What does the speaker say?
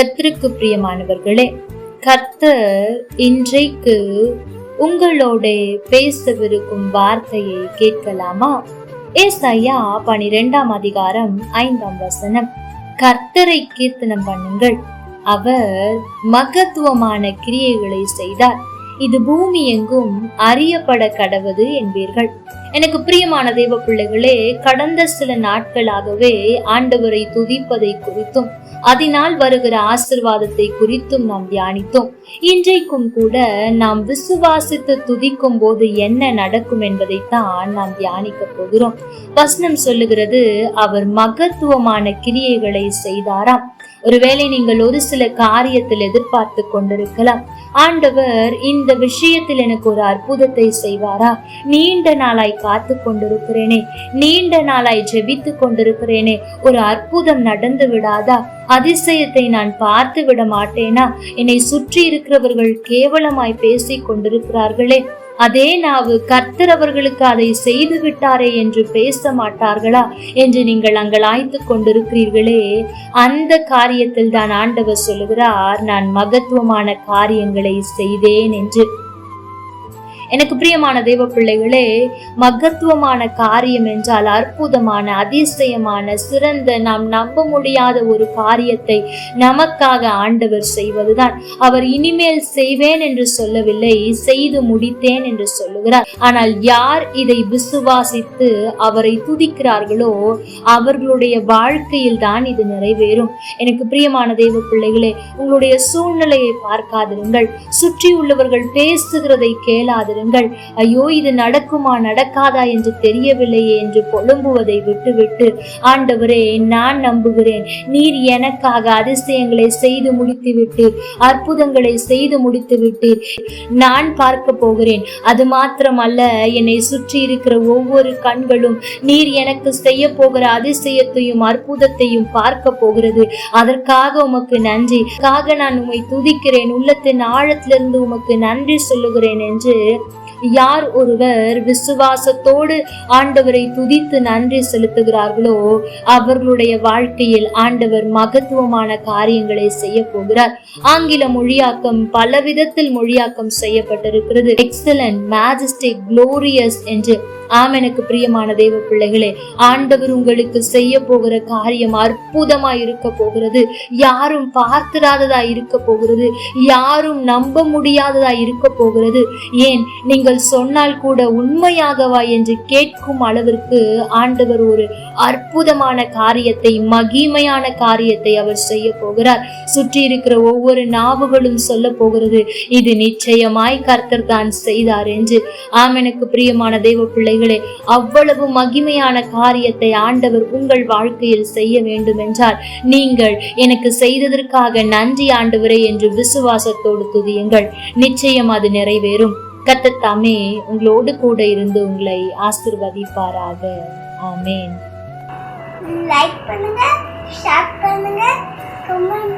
கர்த்தருக்கு பிரியமானவர்களே கர்த்தர் இன்றைக்கு உங்களோட பேசவிருக்கும் வார்த்தையை கேட்கலாமா? ஏசையா பனிரெண்டாம் அதிகாரம் ஐந்தாம் வசனம். கர்த்தரை கீர்த்தனம் பண்ணுங்கள். அவர் மகத்துவமான கிரியைகளை செய்தார். இது பூமி எங்கும் அறியப்பட கடவது என்பீர்கள். எனக்கு பிரியமான தேவ பிள்ளைகளே கடந்த சில நாட்களாகவே ஆண்டவரை துதிப்பதை குறித்தும் அதனால் வருகிற ஆசிர்வாதத்தை குறித்தும் நாம் தியானித்தோம். இன்றைக்கும் கூட நாம் விசுவாசித்து துதிக்கும் போது என்ன நடக்கும் என்பதைத்தான் நாம் தியானிக்க போகிறோம். வசனம் சொல்லுகிறது அவர் மகத்துவமான கிரியைகளை செய்தாராம். ஒருவேளை நீங்கள் ஒரு சில காரியத்தில் எதிர்பார்த்து கொண்டிருக்கலாம். ஆண்டவர் இந்த விஷயத்தில் எனக்கு ஒரு அற்புதத்தை செய்வாரா? நீண்ட நாளாய் காத்து கொண்டிருக்கிறேனே. நீண்ட நாளாய் ஜெபித்து கொண்டிருக்கிறேனே. ஒரு அற்புதம் நடந்து விடாதா? அதிசயத்தை நான் பார்த்து விட மாட்டேனா? என்னை சுற்றி இருக்கிறவர்கள் கேவலமாய் பேசிக் கொண்டிருக்கிறார்களே. அதே நாவு கர்த்தர் அவர்களுக்கு அதை செய்து விட்டாரே என்று பேச மாட்டார்களா என்று நீங்கள் அங்கலாய்த்து கொண்டிருக்கிறீர்களே. அந்த காரியத்தில் தான் ஆண்டவர் சொல்லுகிறார் நான் மகத்துவமான காரியங்களை செய்தேன் என்று. எனக்கு பிரியமான தெய்வ பிள்ளைகளே மகத்துவமான காரியம் என்றால் அற்புதமான அதிசயமான சிறந்த நாம் நம்ப முடியாத ஒரு காரியத்தை நமக்காக ஆண்டவர் செய்வதுதான். அவர் இனிமேல் செய்வேன் என்று சொல்லவில்லை செய்து முடித்தேன் என்று சொல்லுகிறார். ஆனால் யார் இதை விசுவாசித்து அவரை துதிக்கிறார்களோ அவர்களுடைய வாழ்க்கையில் தான் இது நிறைவேறும். எனக்கு பிரியமான தெய்வ பிள்ளைகளே உங்களுடைய சூழ்நிலையை பார்க்காதிருங்கள். சுற்றி உள்ளவர்கள் பேசுகிறதை கேளாதிருங்கள். ஐயோ இது நடக்குமா நடக்காதா என்று தெரியவில்லையே என்று புலம்புவதை விட்டுவிட்டு ஆண்டவரே நான் நம்புகிறேன். நீர் எனக்காக அதிசயங்களை செய்து முடித்துவிட்டு அற்புதங்களை செய்து முடித்துவிட்டு நான் பார்க்க போகிறேன். அது மாத்திரமல்ல என்னை சுற்றி இருக்கிற ஒவ்வொரு கண்களும் நீர் எனக்கு செய்ய போகிற அதிசயத்தையும் அற்புதத்தையும் பார்க்க போகிறது. அதற்காக உமக்கு நன்றி. காக நான் உம்மை துதிக்கிறேன். உள்ளத்தின் ஆழத்திலிருந்து உமக்கு நன்றி சொல்லுகிறேன் என்று யார் ஒருவர் விசுவாசத்தோடு ஆண்டவரை துதித்து நன்றி செலுத்துகிறார்களோ அவர்களுடைய வாழ்க்கையில் ஆண்டவர் மகத்துவமான காரியங்களை செய்ய போகிறார். ஆங்கில மொழியாக்கம் பல விதத்தில் மொழியாக்கம் செய்யப்பட்டிருக்கிறது. எக்ஸலன்ட் மேஜஸ்டிக் குளோரியஸ் என்று ஆம் எனக்கு பிரியமான தெய்வ பிள்ளைகளே ஆண்டவர் உங்களுக்கு செய்ய போகிற காரியம் அற்புதமா இருக்க போகிறது. யாரும் பார்த்திராததா இருக்க போகிறது. யாரும் நம்ப முடியாததா இருக்க போகிறது. ஏன்? நீங்கள் சொன்னால் கூட உண்மையாகவா என்று கேட்கும் அளவிற்கு ஆண்டவர் ஒரு அற்புதமான காரியத்தை மகிமையான காரியத்தை அவர் செய்ய போகிறார். சுற்றி இருக்கிற ஒவ்வொரு நாவுகளும் சொல்ல போகிறது இது நிச்சயமாய் கர்த்தர் தான் செய்தார் என்று. ஆம் எனக்கு பிரியமான தெய்வ பிள்ளைகளே அவ்வளவு மகிமையான காரியத்தை ஆண்டவர் உங்கள் வாழ்க்கையில் செய்ய வேண்டும் என்றால் நீங்கள் எனக்கு செய்ததற்காக நன்றி ஆண்டவரே என்று விசுவாசத்தோடு துதியுங்கள். நிச்சயம் அது நிறைவேறும். கத்தத்தாமே உங்களோடு கூட இருந்து உங்களை ஆசிர்வதிப்பாராக. ஆமேன். லைக் பண்ணுங்க ஷேர் பண்ணுங்க கமெண்ட்